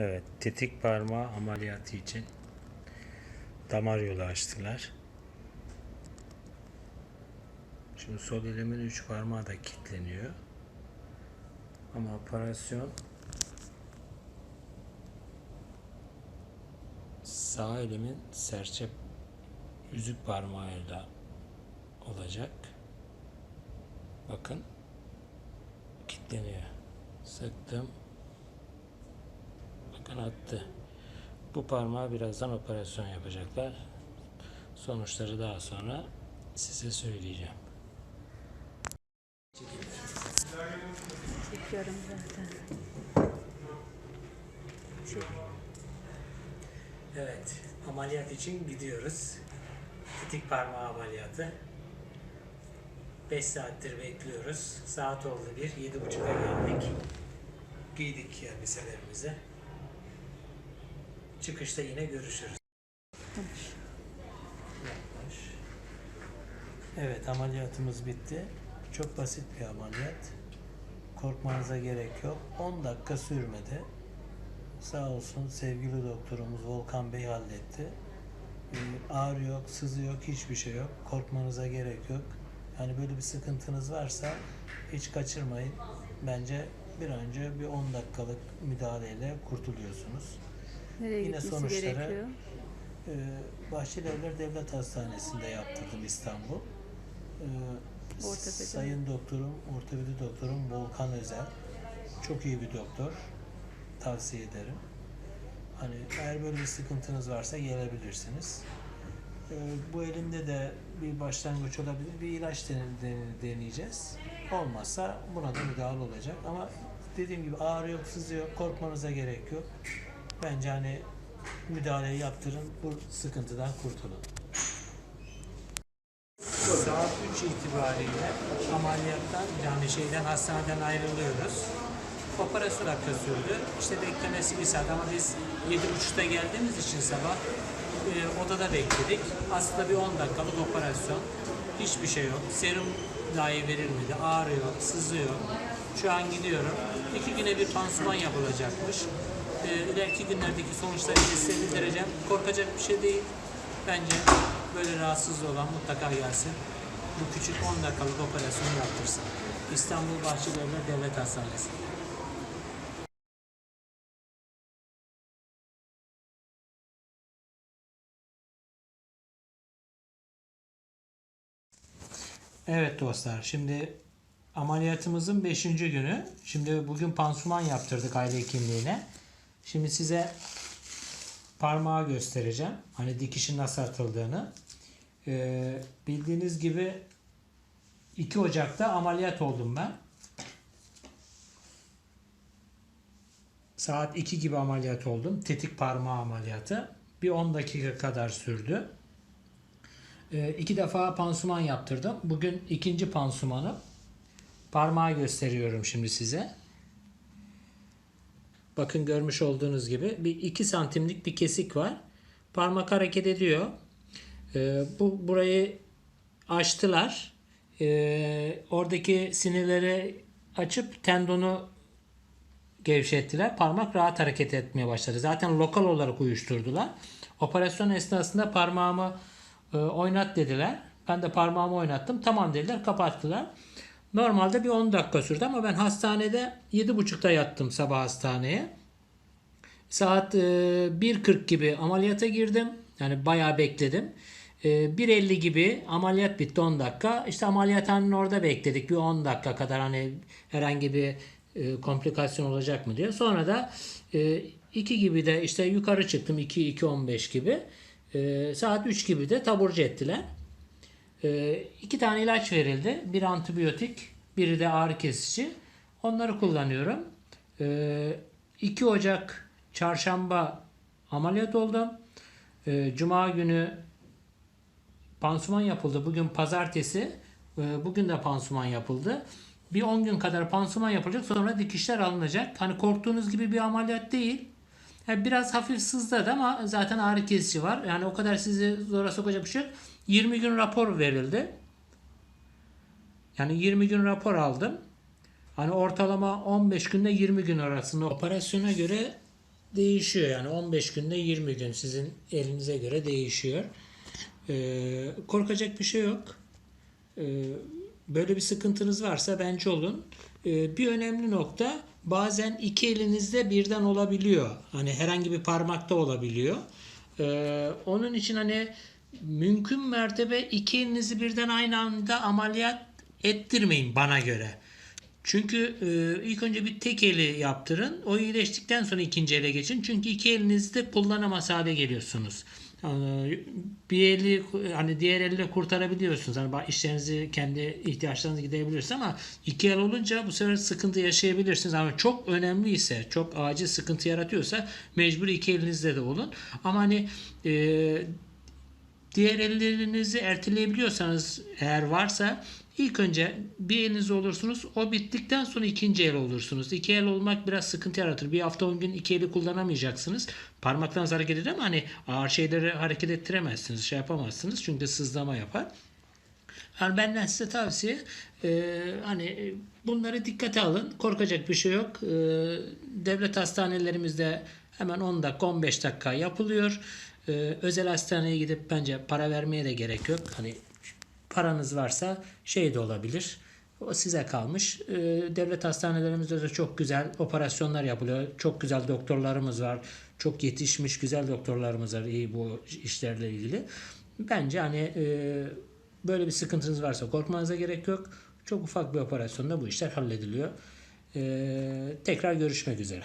Evet, tetik parmağı ameliyatı için damar yolu açtılar. Şimdi sol elimin üç parmağı da kilitleniyor. Ama operasyon sağ elimin serçe yüzük parmağıyla olacak. Bakın kilitleniyor. Sıktım. Bakın attı. Bu parmağı birazdan operasyon yapacaklar. Sonuçları daha sonra size söyleyeceğim. Çekiyorum zaten. Çek. Evet, ameliyat için gidiyoruz. Tetik parmağı ameliyatı. 5 saattir bekliyoruz. Saat oldu bir, yedi buçuğa geldik. Giydik elbiselerimizi. Çıkışta yine görüşürüz. Yaklaş. Evet ameliyatımız bitti. Çok basit bir ameliyat. Korkmanıza gerek yok. 10 dakika sürmedi. Sağ olsun sevgili doktorumuz Volkan Bey halletti. Ee, ağrı yok, sızı yok, hiçbir şey yok. Korkmanıza gerek yok. Yani böyle bir sıkıntınız varsa hiç kaçırmayın. Bence bir önce bir 10 dakikalık müdahaleyle kurtuluyorsunuz. Nereye Yine sonuçları- gerekiyor? Ee, Bahçelievler Devlet Hastanesi'nde yaptırdım İstanbul. Ortopedi. Sayın doktorum, ortopedi doktorum Volkan Özel. Çok iyi bir doktor. Tavsiye ederim. Hani eğer böyle bir sıkıntınız varsa gelebilirsiniz. Ee, bu elimde de bir başlangıç olabilir. Bir ilaç dene- dene- deneyeceğiz. Olmazsa buna da müdahale olacak. Ama dediğim gibi ağrı yok, sızı yok, korkmanıza gerek yok. Bence hani müdahaleyi yaptırın, bu sıkıntıdan kurtulun. Saat 3 itibariyle ameliyattan yani şeyden hastaneden ayrılıyoruz. Operasyon dakika sürdü. İşte beklemesi bir saat ama biz 7.30'da geldiğimiz için sabah e, odada bekledik. Aslında bir 10 dakikalık operasyon. Hiçbir şey yok. Serum dahi verilmedi. Ağrı yok, sızıyor. Şu an gidiyorum. İki güne bir pansuman yapılacakmış. E, ileriki günlerdeki sonuçları size bildireceğim. Korkacak bir şey değil. Bence böyle rahatsız olan mutlaka gelsin. Bu küçük 10 dakikalık operasyonu yaptırsın. İstanbul Bahçelievler Devlet Hastanesi. Evet dostlar şimdi ameliyatımızın 5. günü. Şimdi bugün pansuman yaptırdık aile hekimliğine. Şimdi size parmağı göstereceğim. Hani dikişin nasıl atıldığını. Ee, bildiğiniz gibi 2 Ocak'ta ameliyat oldum ben. Saat 2 gibi ameliyat oldum. Tetik parmağı ameliyatı. Bir 10 dakika kadar sürdü. Ee, iki defa pansuman yaptırdım. Bugün ikinci pansumanı. Parmağı gösteriyorum şimdi size. Bakın görmüş olduğunuz gibi bir 2 santimlik bir kesik var. Parmak hareket ediyor. Ee, bu burayı açtılar. Ee, oradaki sinirleri açıp tendonu gevşettiler. Parmak rahat hareket etmeye başladı. Zaten lokal olarak uyuşturdular. Operasyon esnasında parmağımı e, oynat dediler. Ben de parmağımı oynattım. Tamam dediler. Kapattılar. Normalde bir 10 dakika sürdü ama ben hastanede 7.30'da yattım sabah hastaneye. Saat e, 1.40 gibi ameliyata girdim. Yani bayağı bekledim. E, 1.50 gibi ameliyat bitti 10 dakika. İşte ameliyathanenin orada bekledik bir 10 dakika kadar hani herhangi bir e, komplikasyon olacak mı diye. Sonra da e, 2 gibi de işte yukarı çıktım 2 2.15 gibi. E, saat 3 gibi de taburcu ettiler. E, iki tane ilaç verildi. Bir antibiyotik, biri de ağrı kesici. Onları kullanıyorum. E, 2 Ocak çarşamba ameliyat oldum. E, Cuma günü pansuman yapıldı. Bugün pazartesi. E, bugün de pansuman yapıldı. Bir 10 gün kadar pansuman yapılacak. Sonra dikişler alınacak. Hani korktuğunuz gibi bir ameliyat değil. Biraz hafif sızladı ama zaten ağrı kesici var. Yani o kadar sizi zora sokacak bir şey yok. 20 gün rapor verildi. Yani 20 gün rapor aldım. Hani ortalama 15 günde 20 gün arasında operasyona göre değişiyor yani 15 günde 20 gün sizin elinize göre değişiyor. Ee, korkacak bir şey yok. Ee, böyle bir sıkıntınız varsa bence olun. Ee, bir önemli nokta bazen iki elinizde birden olabiliyor. Hani herhangi bir parmakta olabiliyor. Ee, onun için hani mümkün mertebe iki elinizi birden aynı anda ameliyat ettirmeyin bana göre. Çünkü e, ilk önce bir tek eli yaptırın. O iyileştikten sonra ikinci ele geçin. Çünkü iki elinizde kullanamaz hale geliyorsunuz. Yani bir eli hani diğer elle kurtarabiliyorsunuz. Hani işlerinizi kendi ihtiyaçlarınızı giderebiliyorsunuz ama iki el olunca bu sefer sıkıntı yaşayabilirsiniz. Ama çok önemli ise, çok acil sıkıntı yaratıyorsa mecbur iki elinizde de olun. Ama hani e, diğer ellerinizi erteleyebiliyorsanız eğer varsa ilk önce bir eliniz olursunuz. O bittikten sonra ikinci el olursunuz. İki el olmak biraz sıkıntı yaratır. Bir hafta on gün iki eli kullanamayacaksınız. Parmaklarınız hareket eder ama hani ağır şeyleri hareket ettiremezsiniz. Şey yapamazsınız. Çünkü sızlama yapar. Yani benden size tavsiye e, hani e, bunları dikkate alın. Korkacak bir şey yok. E, devlet hastanelerimizde hemen 10 dakika 15 dakika yapılıyor. E, özel hastaneye gidip bence para vermeye de gerek yok. Hani paranız varsa şey de olabilir. O size kalmış. E, devlet hastanelerimizde de çok güzel operasyonlar yapılıyor. Çok güzel doktorlarımız var. Çok yetişmiş güzel doktorlarımız var iyi bu işlerle ilgili. Bence hani e, böyle bir sıkıntınız varsa korkmanıza gerek yok. Çok ufak bir operasyonda bu işler hallediliyor. E, tekrar görüşmek üzere.